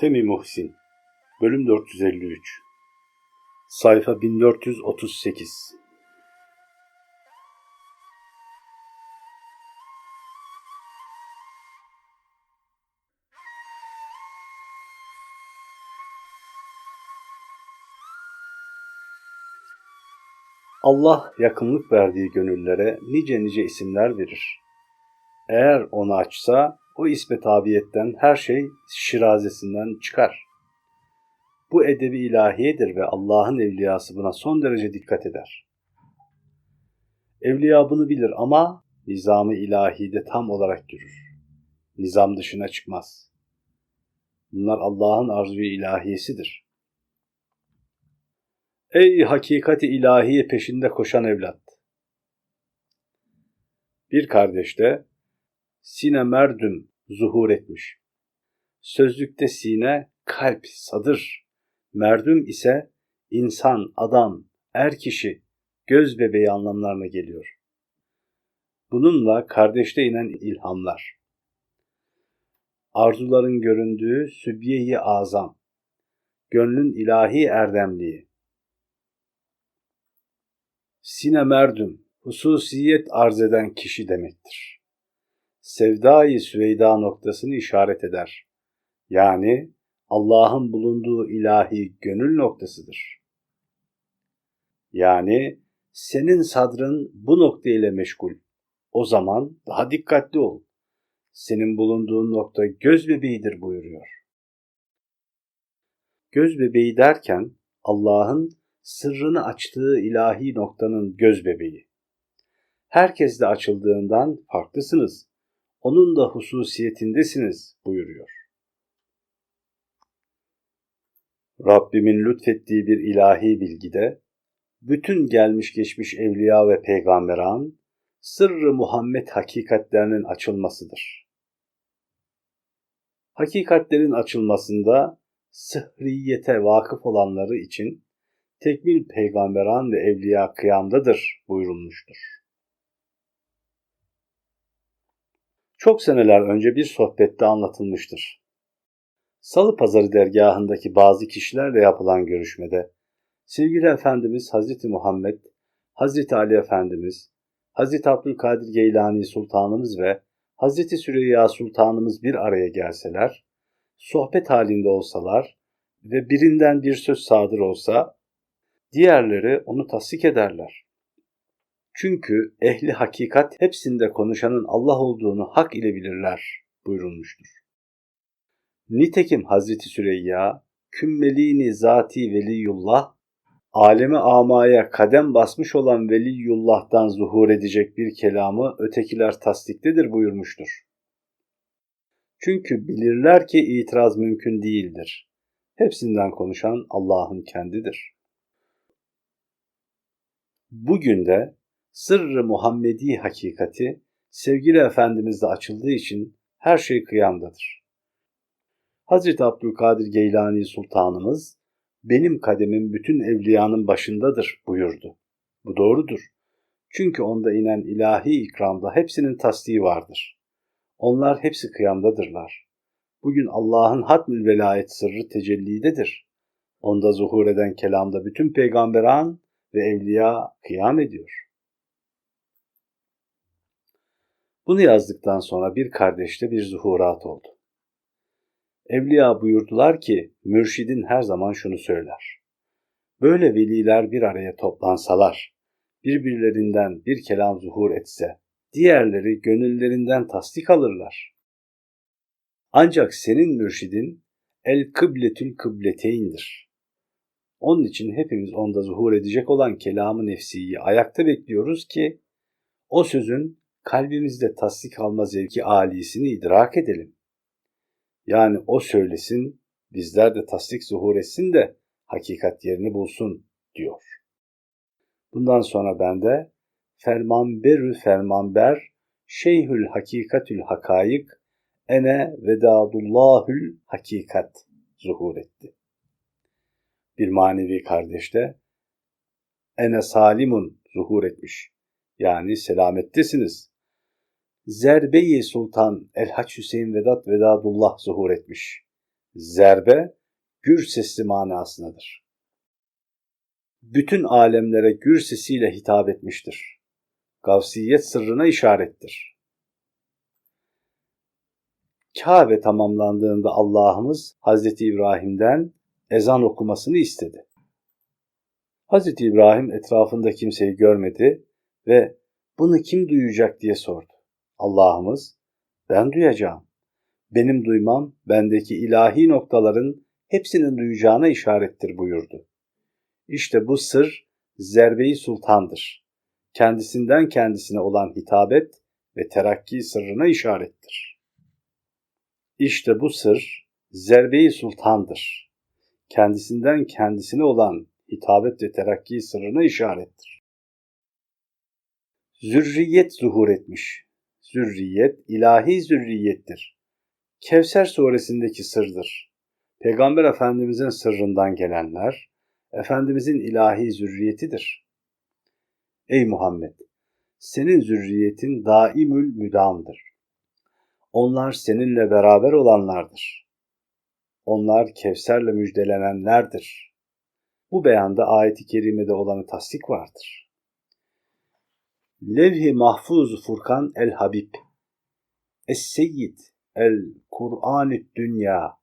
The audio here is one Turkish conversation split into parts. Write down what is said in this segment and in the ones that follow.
Femi Muhsin Bölüm 453 Sayfa 1438 Allah yakınlık verdiği gönüllere nice nice isimler verir. Eğer onu açsa o isme tabiyetten her şey şirazesinden çıkar. Bu edebi ilahiyedir ve Allah'ın evliyası buna son derece dikkat eder. Evliya bunu bilir ama nizamı ilahide tam olarak görür. Nizam dışına çıkmaz. Bunlar Allah'ın arzu ilahiyesidir. Ey hakikati ilahiye peşinde koşan evlat! Bir kardeşte sine merdüm zuhur etmiş. Sözlükte sine kalp, sadır. Merdüm ise insan, adam, er kişi, göz bebeği anlamlarına geliyor. Bununla kardeşte inen ilhamlar. Arzuların göründüğü sübye-i azam, gönlün ilahi erdemliği. Sine merdüm, hususiyet arz eden kişi demektir. Sevda-i Süveyda noktasını işaret eder. Yani Allah'ın bulunduğu ilahi gönül noktasıdır. Yani senin sadrın bu nokta ile meşgul. O zaman daha dikkatli ol. Senin bulunduğun nokta göz bebeğidir buyuruyor. Göz bebeği derken Allah'ın sırrını açtığı ilahi noktanın göz bebeği. Herkes de açıldığından farklısınız. Onun da hususiyetindesiniz buyuruyor. Rabbimin lütfettiği bir ilahi bilgide bütün gelmiş geçmiş evliya ve peygamberan sırrı Muhammed hakikatlerinin açılmasıdır. Hakikatlerin açılmasında sıhriyete vakıf olanları için tekmil peygamberan ve evliya kıyamdadır buyurulmuştur. Çok seneler önce bir sohbette anlatılmıştır. Salı Pazarı dergahındaki bazı kişilerle yapılan görüşmede sevgili Efendimiz Hazreti Muhammed, Hazreti Ali Efendimiz, Hazreti Abdülkadir Geylani Sultanımız ve Hazreti Süreyya Sultanımız bir araya gelseler, sohbet halinde olsalar ve birinden bir söz sadır olsa, diğerleri onu tasdik ederler. Çünkü ehli hakikat hepsinde konuşanın Allah olduğunu hak ile bilirler buyurulmuştur. Nitekim Hazreti Süreyya, kümmelini zati veliyullah, alemi amaya kadem basmış olan veliyullah'tan zuhur edecek bir kelamı ötekiler tasdiktedir buyurmuştur. Çünkü bilirler ki itiraz mümkün değildir. Hepsinden konuşan Allah'ın kendidir. Bugün de sırrı Muhammedi hakikati sevgili Efendimiz'de açıldığı için her şey kıyamdadır. Hazreti Abdülkadir Geylani Sultanımız benim kademim bütün evliyanın başındadır buyurdu. Bu doğrudur. Çünkü onda inen ilahi ikramda hepsinin tasdiği vardır. Onlar hepsi kıyamdadırlar. Bugün Allah'ın hatmül velayet sırrı tecellidedir. Onda zuhur eden kelamda bütün peygamberan ve evliya kıyam ediyor. Bunu yazdıktan sonra bir kardeşte bir zuhurat oldu. Evliya buyurdular ki mürşidin her zaman şunu söyler. Böyle veliler bir araya toplansalar, birbirlerinden bir kelam zuhur etse, diğerleri gönüllerinden tasdik alırlar. Ancak senin mürşidin el kıbletül kıbleteyindir. Onun için hepimiz onda zuhur edecek olan kelamı nefsiyi ayakta bekliyoruz ki o sözün kalbimizde tasdik alma zevki âlisini idrak edelim. Yani o söylesin, bizler de tasdik zuhur etsin de hakikat yerini bulsun diyor. Bundan sonra bende fermanberü fermanber şeyhül hakikatül hakayık ene vedadullahül hakikat zuhur etti. Bir manevi kardeşte ene salimun zuhur etmiş. Yani selamettesiniz. Zerbeyi Sultan Elhaç Hüseyin Vedat Vedadullah zuhur etmiş. zerbe, gür sesli manasındadır. Bütün alemlere gür sesiyle hitap etmiştir. Gavsiyet sırrına işarettir. Kabe tamamlandığında Allah'ımız Hazreti İbrahim'den ezan okumasını istedi. Hazreti İbrahim etrafında kimseyi görmedi ve bunu kim duyacak diye sordu. Allah'ımız ben duyacağım. Benim duymam bendeki ilahi noktaların hepsinin duyacağına işarettir buyurdu. İşte bu sır zerbeyi sultandır. Kendisinden kendisine olan hitabet ve terakki sırrına işarettir. İşte bu sır zerbeyi sultandır. Kendisinden kendisine olan hitabet ve terakki sırrına işarettir. Zürriyet zuhur etmiş. Zürriyet ilahi zürriyettir. Kevser suresindeki sırdır. Peygamber Efendimizin sırrından gelenler, Efendimizin ilahi zürriyetidir. Ey Muhammed! Senin zürriyetin daimül müdamdır. Onlar seninle beraber olanlardır. Onlar Kevser'le müjdelenenlerdir. Bu beyanda ayeti kerimede olanı tasdik vardır. Levh-i Mahfuz Furkan el Habib Es-Seyyid el Kur'an-ı Dünya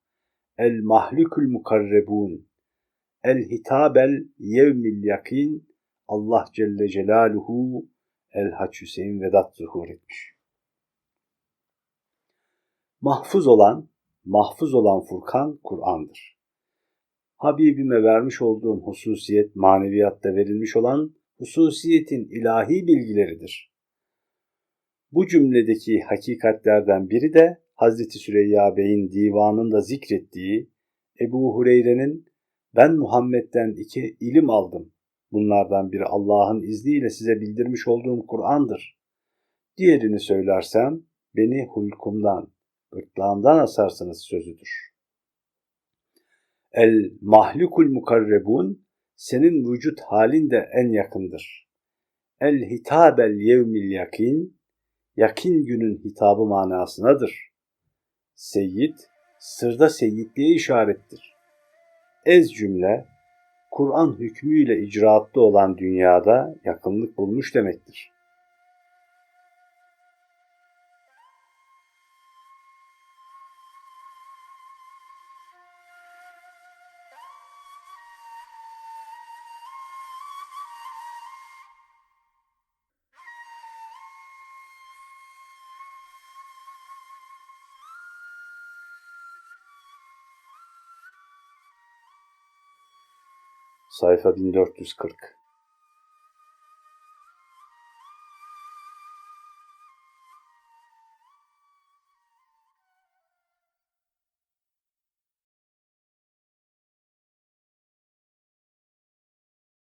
el Mahlukul Mukarrebun el Hitabel Yevmil Yakin Allah Celle Celaluhu El Haç Hüseyin Vedat zuhur etmiş. Mahfuz olan, mahfuz olan Furkan Kur'an'dır. Habibime vermiş olduğum hususiyet maneviyatta verilmiş olan hususiyetin ilahi bilgileridir. Bu cümledeki hakikatlerden biri de Hazreti Süreyya Bey'in divanında zikrettiği Ebu Hureyre'nin ben Muhammed'den iki ilim aldım. Bunlardan biri Allah'ın izniyle size bildirmiş olduğum Kur'an'dır. Diğerini söylersem beni hulkumdan, gırtlağımdan asarsınız sözüdür. El mahlukul mukarrebun senin vücut halin de en yakındır. El hitabel yevmil yakin yakin günün hitabı manasınadır. Seyyid, sırda seyyidliğe işarettir. Ez cümle, Kur'an hükmüyle icraatta olan dünyada yakınlık bulmuş demektir. Sayfa 1440